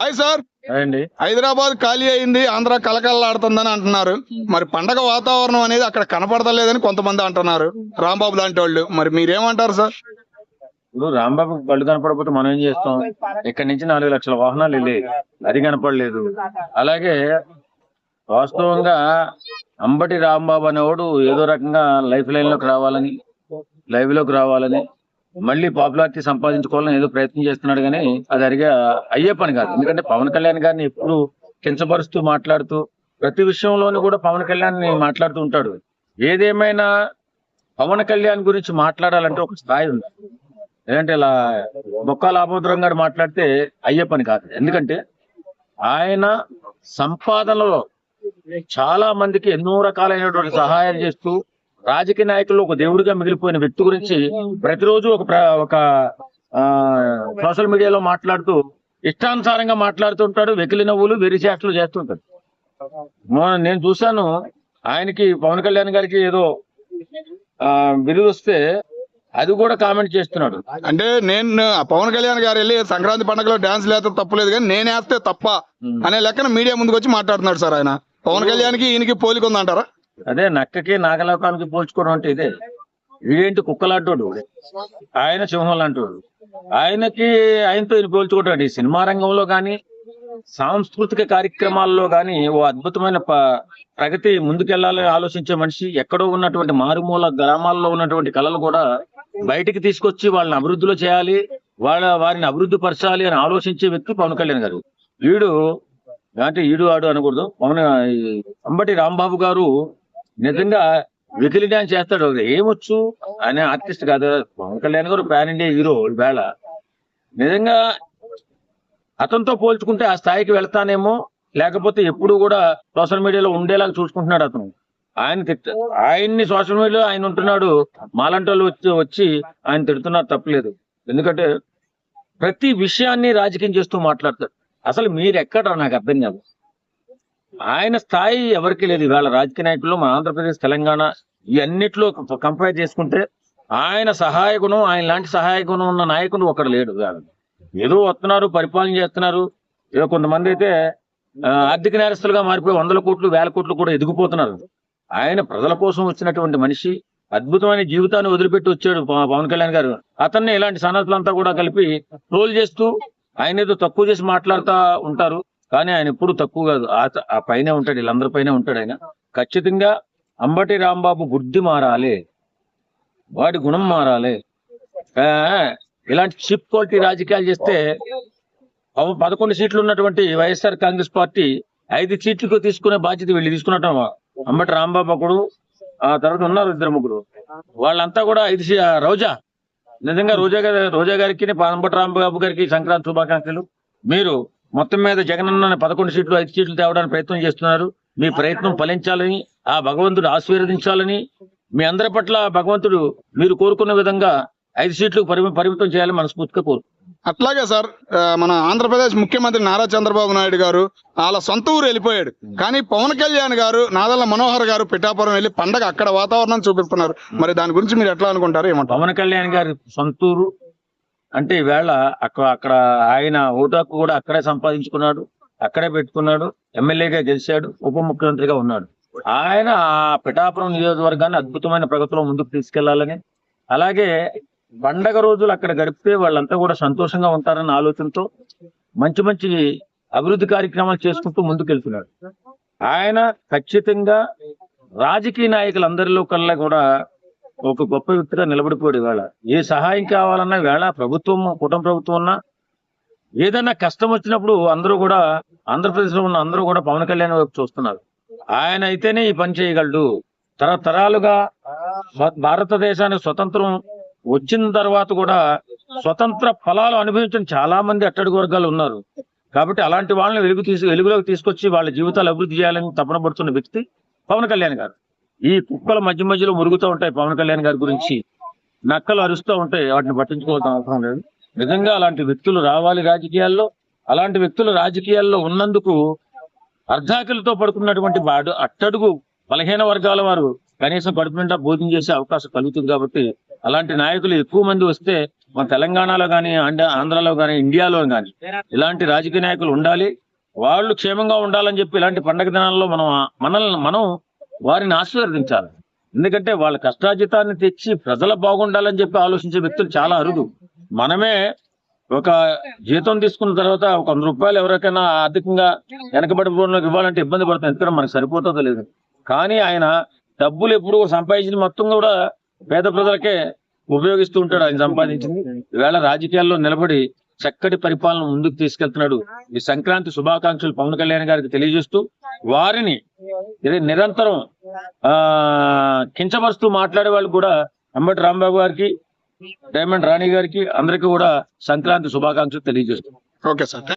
Hi sir. అండి హైదరాబాద్ ఖాళీ అయింది ఆంధ్ర కలకల్లాడుతుందని అంటున్నారు. మరి పండగ వాతావరణం అనేది అక్కడ కనపడతలేదని కొంతమంది అంటున్నారు. రాంబాబు లాంటి వాళ్ళు. మరి మీరేమంటారు సార్? ఇప్పుడు రాంబాబు కళ్ళు కనపడకపోతే మనం ఏం చేస్తాం? ఇక్కడి నుంచి నాలుగు లక్షల వాహనాలు వెళ్ళేవి అది కనపడలేదు. అలాగే వాస్తవంగా అంబటి రాంబాబు అనేవాడు ఏదో రకంగా లైఫ్ లైన్లోకి రావాలని లైవ్లోకి రావాలని మళ్ళీ పాపులారిటీ సంపాదించుకోవాలని ఏదో ప్రయత్నం చేస్తున్నాడు కానీ అది అరిగా అయ్యే పని కాదు. ఎందుకంటే పవన్ కళ్యాణ్ గారిని ఎప్పుడు కించపరుస్తూ మాట్లాడుతూ ప్రతి విషయంలోనూ కూడా పవన్ కళ్యాణ్ని మాట్లాడుతూ ఉంటాడు. ఏదేమైనా పవన్ కళ్యాణ్ గురించి మాట్లాడాలంటే ఒక స్థాయి ఉంది. ఏంటంటే ఇలా బొక్కా లాభోద్రం గారు మాట్లాడితే అయ్యే పని కాదు. ఎందుకంటే ఆయన సంపాదనలో చాలా మందికి ఎన్నో రకాలైనటువంటి సహాయాలు చేస్తూ రాజకీయ నాయకుల్లో ఒక దేవుడిగా మిగిలిపోయిన వ్యక్తి గురించి ప్రతిరోజు ఒక ఒక సోషల్ మీడియాలో మాట్లాడుతూ ఇష్టానుసారంగా మాట్లాడుతుంటాడు వెకిలి నవ్వులు వెరి చేష్టలు చేస్తుంటాడు నేను చూశాను ఆయనకి పవన్ కళ్యాణ్ గారికి ఏదో ఆ, బిరుదు వస్తే అది కూడా కామెంట్ చేస్తున్నాడు. అంటే నేను పవన్ కళ్యాణ్ గారు వెళ్ళి సంక్రాంతి పండుగలో డాన్స్ లేకపోతే తప్పలేదు కానీ నేను వేస్తే తప్ప అనే లెక్కన మీడియా ముందుకు వచ్చి మాట్లాడుతున్నాడు సార్ ఆయన. పవన్ కళ్యాణ్కి ఈయనకి పోలిక ఉందంటారా? అదే నక్కకి నాగలోకానికి పోల్చుకోవడం అంటే ఇదే. వీడేంటి కుక్కలాంటోడు? ఆయన సింహం లాంటోడు ఆయనకి ఆయనతో ఈయన పోల్చుకోవడం ఈ సినిమా రంగంలో కానీ సాంస్కృతిక కార్యక్రమాల్లో కానీ ఓ అద్భుతమైన ప- ప్రగతి ముందుకెళ్ళాలని ఆలోచించే మనిషి ఎక్కడో ఉన్నటువంటి మారుమూల గ్రామాల్లో ఉన్నటువంటి కళలు కూడా బయటికి తీసుకొచ్చి వాళ్ళని అభివృద్ధిలో చేయాలి వాళ్ళ వారిని అభివృద్ధి పరచాలి అని ఆలోచించే వ్యక్తి పవన్ కళ్యాణ్ గారు. వీడు అంటే ఈడు ఆడు అనకూడదు. పవన్ అంబటి రాంబాబు గారు నిజంగా వెకిలి డాన్స్ చేస్తాడు ఏమొచ్చు? అనే ఆర్టిస్ట్ కాదు. పవన్ కళ్యాణ్ గారు పాన్ ఇండియా హీరో వేళ. నిజంగా అతనితో పోల్చుకుంటే ఆ స్థాయికి వెళ్తానేమో? లేకపోతే ఎప్పుడు కూడా సోషల్ మీడియాలో ఉండేలాగా చూసుకుంటున్నాడు అతను. ఆయన తిట్ట ఆయన్ని సోషల్ మీడియాలో ఆయన ఉంటున్నాడు. మాలంటి వాళ్ళు వచ్చి వచ్చి ఆయన తిడుతున్నారు తప్పలేదు. ఎందుకంటే ప్రతి విషయాన్ని రాజకీయం చేస్తూ మాట్లాడతాడు. అసలు మీరు ఎక్కడ నాకు అర్థం కాదు. ఆయన స్థాయి ఎవరికి లేదు. ఇవాళ రాజకీయ నాయకులు మన ఆంధ్రప్రదేశ్ తెలంగాణ ఇవన్నిట్లో కంపేర్ చేసుకుంటే ఆయన సహాయ గుణం ఆయన లాంటి సహాయ గుణం ఉన్న నాయకుడు ఒకడు లేడు. ఏదో వస్తున్నారు పరిపాలన చేస్తున్నారు. ఏదో కొంతమంది అయితే ఆర్థిక నేరస్తులుగా మారిపోయి వందల కోట్లు వేల కోట్లు కూడా ఎదిగిపోతున్నారు. ఆయన ప్రజల కోసం వచ్చినటువంటి మనిషి అద్భుతమైన జీవితాన్ని వదిలిపెట్టి వచ్చాడు పవన్ కళ్యాణ్ గారు. అతన్ని ఇలాంటి సన్నతులంతా కూడా కలిపి ట్రోల్ చేస్తూ ఆయన ఏదో తక్కువ చేసి మాట్లాడుతూ ఉంటారు. కానీ ఆయన ఎప్పుడు తక్కువ కాదు. ఆ- పైన ఉంటాడు వీళ్ళందరి పైన ఉంటాడు ఆయన. ఖచ్చితంగా అంబటి రాంబాబు బుద్ధి మారాలి. వాడి గుణం మారాలి. ఇలాంటి చిప్ క్వాలిటీ రాజకీయాలు చేస్తే పదకొండు సీట్లు ఉన్నటువంటి వైఎస్ఆర్ కాంగ్రెస్ పార్టీ ఐదు సీట్లకు తీసుకునే బాధ్యత వీళ్ళు తీసుకున్నట్టు అంబటి రాంబాబు ఒకడు ఆ తర్వాత ఉన్నారు ఇద్దరు ముగ్గురు. వాళ్ళంతా కూడా ఐదు రోజా. నిజంగా రోజా గారి రోజా గారికి అంబటి రాంబాబు గారికి సంక్రాంతి శుభాకాంక్షలు. మీరు మొత్తం మీద జగనన్న పదకొండు సీట్లు ఐదు సీట్లు తేవడానికి ప్రయత్నం చేస్తున్నారు. మీ ప్రయత్నం ఫలించాలని ఆ భగవంతుడు ఆశీర్వదించాలని మీ అందరి పట్ల భగవంతుడు మీరు కోరుకున్న విధంగా ఐదు సీట్లు పరిమి పరిమితం చేయాలని మనస్ఫూర్తిగా కోరు అట్లాగే సార్ మన ఆంధ్రప్రదేశ్ ముఖ్యమంత్రి నారా చంద్రబాబు నాయుడు గారు వాళ్ళ సొంత ఊరు వెళ్ళిపోయాడు. కానీ పవన్ కళ్యాణ్ గారు నాదల్ల మనోహర్ గారు పిఠాపురం వెళ్ళి పండగ అక్కడ వాతావరణం చూపిస్తున్నారు. మరి దాని గురించి మీరు ఎట్లా అనుకుంటారు ఏమంటారు? పవన్ కళ్యాణ్ గారి సొంతూరు అంటే ఈవేళ అక్కడ అక్కడ ఆయన ఓటాకు కూడా అక్కడే సంపాదించుకున్నాడు అక్కడే పెట్టుకున్నాడు ఎమ్మెల్యేగా గెలిచాడు ఉప ముఖ్యమంత్రిగా ఉన్నాడు. ఆయన ఆ పిఠాపురం నియోజకవర్గాన్ని అద్భుతమైన ప్రగతిలో ముందుకు తీసుకెళ్ళాలని అలాగే పండగ రోజులు అక్కడ గడిపితే వాళ్ళంతా కూడా సంతోషంగా ఉంటారన్న ఆలోచనతో మంచి మంచి అభివృద్ధి కార్యక్రమాలు చేసుకుంటూ ముందుకెళ్తున్నాడు ఆయన ఖచ్చితంగా రాజకీయ నాయకులందరిలో కల్లా కూడా ఒక గొప్ప వ్యక్తిగా నిలబడిపోయాడు ఇవాళ. ఏ సహాయం కావాలన్నా వేళ ప్రభుత్వం కుటుంబ ప్రభుత్వం ఉన్నా ఏదైనా కష్టం వచ్చినప్పుడు అందరూ కూడా ఆంధ్రప్రదేశ్లో ఉన్న అందరూ కూడా పవన్ కళ్యాణ్ వైపు చూస్తున్నారు. ఆయన అయితేనే ఈ పని చేయగలడు. తరతరాలుగా భారతదేశానికి స్వతంత్రం వచ్చిన తర్వాత కూడా స్వతంత్ర ఫలాలు అనుభవించిన చాలా మంది అట్టడుగు వర్గాలు ఉన్నారు. కాబట్టి అలాంటి వాళ్ళని వెలుగు తీసు వెలుగులోకి తీసుకొచ్చి వాళ్ళ జీవితాలు అభివృద్ధి చేయాలని తపన పడుతున్న వ్యక్తి పవన్ కళ్యాణ్ గారు. ఈ కుక్కల మధ్య మధ్యలో మురుగుతూ ఉంటాయి పవన్ కళ్యాణ్ గారి గురించి. నక్కలు అరుస్తూ ఉంటాయి వాటిని పట్టించుకోవాల్సిన అవసరం లేదు. నిజంగా అలాంటి వ్యక్తులు రావాలి రాజకీయాల్లో. అలాంటి వ్యక్తులు రాజకీయాల్లో ఉన్నందుకు అర్ధాకులతో పడుకున్నటువంటి వాడు అట్టడుగు బలహీన వర్గాల వారు కనీసం కడుపు నిండా భోజనం చేసే అవకాశం కలుగుతుంది కాబట్టి అలాంటి నాయకులు ఎక్కువ మంది వస్తే మన తెలంగాణలో కానీ ఆంధ్రాలో కానీ ఇండియాలో కానీ ఇలాంటి రాజకీయ నాయకులు ఉండాలి. వాళ్ళు క్షేమంగా ఉండాలని చెప్పి ఇలాంటి పండగ దినాల్లో మనం మనల్ని మనం వారిని ఆశీర్వదించాలి. ఎందుకంటే వాళ్ళ కష్టాజితాన్ని తెచ్చి ప్రజల బాగుండాలని చెప్పి ఆలోచించే వ్యక్తులు చాలా అరుదు. మనమే ఒక జీతం తీసుకున్న తర్వాత ఒక వంద రూపాయలు ఎవరికైనా ఆర్థికంగా వెనకబడి వాళ్ళకి ఇవ్వాలంటే ఇబ్బంది పడుతుంది ఎందుకంటే మనకు సరిపోతుందో లేదు. కానీ ఆయన డబ్బులు ఎప్పుడు సంపాదించిన మొత్తం కూడా పేద ప్రజలకే ఉపయోగిస్తూ ఉంటాడు. ఆయన సంపాదించింది. ఈవేళ రాజకీయాల్లో నిలబడి చక్కటి పరిపాలన ముందుకు తీసుకెళ్తున్నాడు. ఈ సంక్రాంతి శుభాకాంక్షలు పవన్ కళ్యాణ్ గారికి తెలియజేస్తూ వారిని నిరంతరం ఆ కించపరుస్తూ మాట్లాడే వాళ్ళు కూడా అంబటి రాంబాబు గారికి డైమండ్ రాణి గారికి అందరికీ కూడా సంక్రాంతి శుభాకాంక్షలు తెలియజేస్తూ. Okay sir.